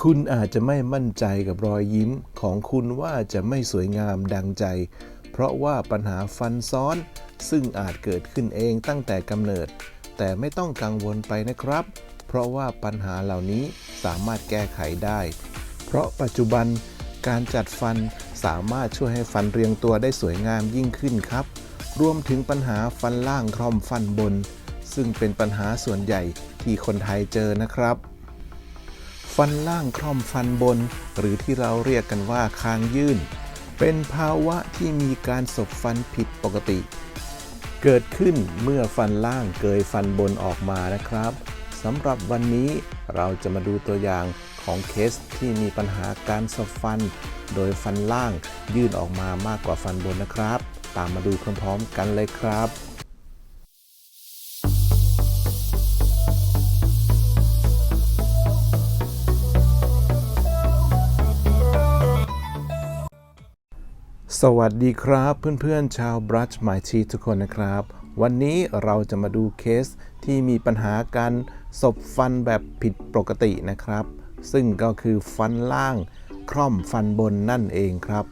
คุณอาจจะไม่มั่นใจกับรอยยิ้มของคุณว่าจะไม่สวยงามดังใจ เพราะว่าปัญหาฟันซ้อน ซึ่งอาจเกิดขึ้นเองตั้งแต่กำเนิด แต่ไม่ต้องกังวลไปนะครับ เพราะว่าปัญหาเหล่านี้สามารถแก้ไขได้ เพราะปัจจุบันการจัดฟันสามารถช่วยให้ฟันเรียงตัวได้สวยงามยิ่งขึ้นครับ รวมถึงปัญหาฟันล่างคล่อมฟันบน ซึ่งเป็นปัญหาส่วนใหญ่ที่คนไทยเจอนะครับ ฟันล่างคล่อมฟันบน หรือที่เราเรียกกันว่าคางยื่น เป็นภาวะที่มีการสบฟันผิดปกติ เกิดขึ้นเมื่อฟันล่างเกยฟันบนออกมานะครับสำหรับวันนี้เราจะมาดูตัวอย่างของเคสที่มีปัญหาการสบฟัน โดยฟันล่างยื่นออกมามากกว่าฟันบนนะครับ ตามมาดูพร้อมๆกันเลยครับ สวัสดีครับเพื่อนๆชาว Brush My t e e ทุกคนนะครับ วันนี้เราจะมาดูเคสที่มีปัญหาการสบฟันแบบผิดปกตินะครับ ซึ่งก็คือฟันล่างคล่อมฟันบนนั่นเองครับ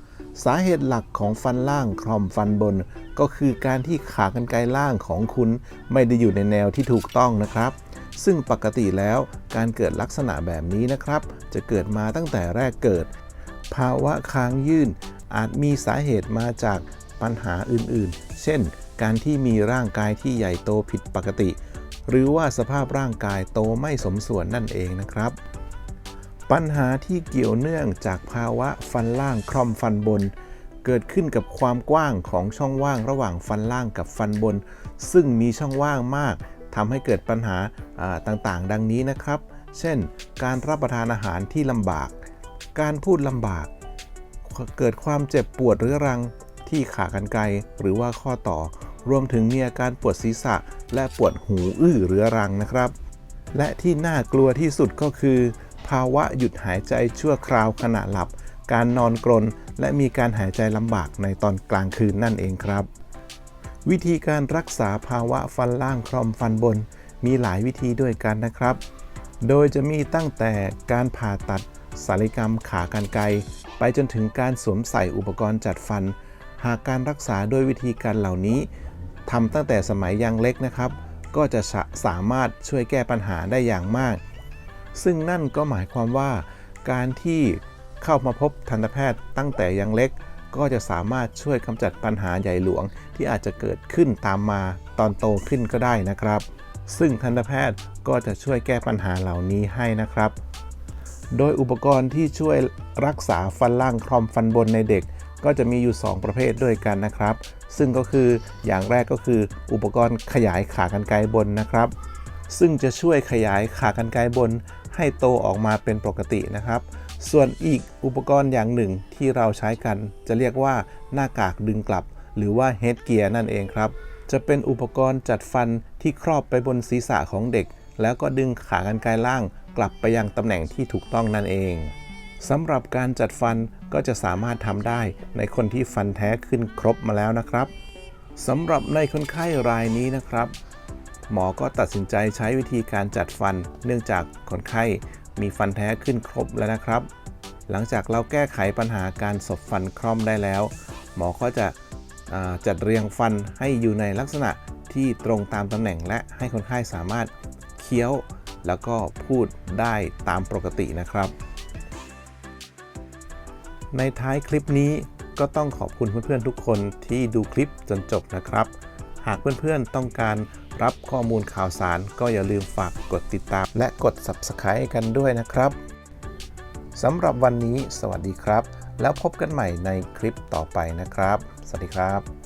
สาเหตุหลักของฟันล่างคล่อมฟันบน ก็คือการที่ขากรรไกรล่างของคุณไม่ได้อยู่ในแนวที่ถูกต้องนะครับ ซึ่งปกติแล้วการเกิดลักษณะแบบนี้นะครับ จะเกิดมาตั้งแต่แรกเกิด ภาวะค้างยื่น อาจมีสาเหตุมาจากปัญหาอื่นๆ เช่น การที่มีร่างกายที่ใหญ่โตผิดปกติ หรือว่าสภาพร่างกายโตไม่สมส่วนนั่นเองนะครับ ปัญหาที่เกี่ยวเนื่องจากภาวะฟันล่างคล่อมฟันบน เกิดขึ้นกับความกว้างของช่องว่างระหว่างฟันล่างกับฟันบน ซึ่งมีช่องว่างมากทำให้เกิดปัญหาาต่างๆ ดังนี้นะครับ เช่น การรับประทานอาหารที่ลำบาก การพูดลำบาก เกิดความเจ็บปวดเรื้อรังที่ขากรรไกรหรือว่าข้อต่อ รวมถึงมีอาการปวดศีรษะ และปวดหูอื้อเรื้อรังนะครับ และที่น่ากลัวที่สุดก็คือ ภาวะหยุดหายใจชั่วคราวขณะหลับ การนอนกรน และมีการหายใจลำบากในตอนกลางคืนนั่นเองครับ วิธีการรักษาภาวะฟันล่างคลอมฟันบน มีหลายวิธีด้วยกันนะครับ โดยจะมีตั้งแต่การผ่าตัดศัลยกรรมขากรรไกร ไปจนถึงการสวมใส่อุปกรณ์จัดฟัน หากการรักษาด้วยวิธีการเหล่านี้ทำตั้งแต่สมัยยังเล็กนะครับ ก็จะสาสามารถช่วยแก้ปัญหาได้อย่างมาก ซึ่งนั่นก็หมายความว่า การที่เข้ามาพบทันตแพทย์ตั้งแต่ยังเล็ก ก็จะสามารถช่วยกำจัดปัญหาใหญ่หลวง ที่อาจจะเกิดขึ้นตามมาตอนโตขึ้นก็ได้นะครับ ซึ่งทันตแพทย์ก็จะช่วยแก้ปัญหาเหล่านี้ให้นะครับ โดยอุปกรณ์ที่ช่วยรักษาฟันล่างคลอมฟันบนในเด็ก ก็จะมีอยู่ 2 ประเภทด้วยกันนะครับ ซึ่งก็คืออย่างแรกก็คือ อุปกรณ์ขยายขากรรไกรบนนะครับ ซึ่งจะช่วยขยายขากรรไกรบน ให้โตออกมาเป็นปกตินะครับ ส่วนอีกอุปกรณ์อย่างหนึ่งที่เราใช้กัน จะเรียกว่าหน้ากากดึงกลับ หรือว่าเฮดเกียร์นั่นเองครับจะเป็นอุปกรณ์จัดฟันที่ครอบไปบนศีรษะของเด็ก แล้วก็ดึงขากรรไกรล่าง กลับไปยังตำแหน่งที่ถูกต้องนั่นเองสำหรับการจัดฟันก็จะสามารถทำได้ในคนที่ฟันแท้ขึ้นครบมาแล้วนะครับสำหรับในคนไข้รายนี้นะครับ หมอก็ตัดสินใจใช้วิธีการจัดฟัน เนื่องจากคนไข้มีฟันแท้ขึ้นครบแล้วนะครับ หลังจากเราแก้ไขปัญหาการสบฟันคล่อมได้แล้ว หมอก็จะจัดเรียงฟันให้อยู่ในลักษณะที่ตรงตามตำแหน่งและให้คนไข้สามารถเคี้ยว แล้วก็พูดได้ตามปกตินะครับ ในท้ายคลิปนี้ก็ต้องขอบคุณเพื่อนๆทุกคนที่ดูคลิปจนจบนะครับ หากเพื่อนๆต้องการรับข้อมูลข่าวสารก็อย่าลืมฝากกดติดตาม และกด Subscribe กันด้วยนะครับสำหรับวันนี้สวัสดีครับ แล้วพบกันใหม่ในคลิปต่อไปนะครับ สวัสดีครับ